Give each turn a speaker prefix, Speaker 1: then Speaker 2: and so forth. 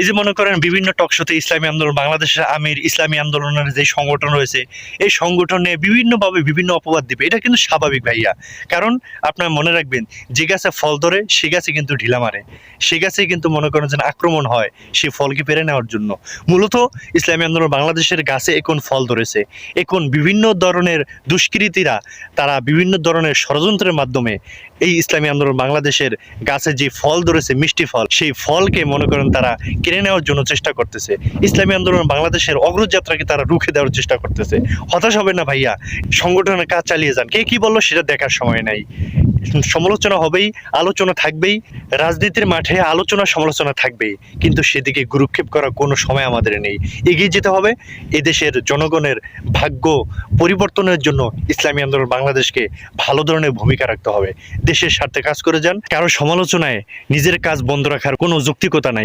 Speaker 1: এই যে মনে করেন বিভিন্ন টকশোতে ইসলামী আন্দোলন, বাংলাদেশের আমির, ইসলামী আন্দোলনের যে সংগঠন রয়েছে, এই সংগঠনে বিভিন্নভাবে বিভিন্ন অপবাদ দিবে। এটা কিন্তু স্বাভাবিক ভাইয়া। কারণ আপনার মনে রাখবেন, যে গাছে ফল ধরে, সে গাছে কিন্তু ঢিলা মারে। সে গাছে কিন্তু মনে করেন যেন আক্রমণ হয় সেই ফলকে পেরে নেওয়ার জন্য। মূলত ইসলামী আন্দোলন বাংলাদেশের গাছে এখন ফল ধরেছে। এখন বিভিন্ন ধরনের দুষ্কৃতীরা, তারা বিভিন্ন ধরনের ষড়যন্ত্রের মাধ্যমে এই ইসলামী আন্দোলন বাংলাদেশের গাছে যে ফল ধরেছে, মিষ্টি ফল, সেই ফলকে মনে করেন তারা কেড়ে নেওয়ার জন্য চেষ্টা করতেছে। ইসলামী আন্দোলন বাংলাদেশের অগ্রযাত্রাকে তারা রুখে দেওয়ার চেষ্টা করতেছে। হতাশ হবে না ভাইয়া? সংগঠনের কাজ চালিয়ে যান। কে কি বলল সেটা দেখার সময় নাই। সমালোচনা হবেই, আলোচনা থাকবেই, রাজনীতির মাঠে আলোচনা, সমালোচনা থাকবেই। কিন্তু সেদিকে গুরুক্ষেপ করার কোনো সময় আমাদের নেই। এগিয়ে যেতে হবে। এদেশের জনগণের ভাগ্য পরিবর্তনের জন্য ইসলামী আন্দোলন বাংলাদেশকে ভালো ধরনের ভূমিকা রাখতে হবে। দেশের স্বার্থে কাজ করে যান। কারও সমালোচনায় নিজের কাজ বন্ধ রাখার কোনো যৌক্তিকতা নাই।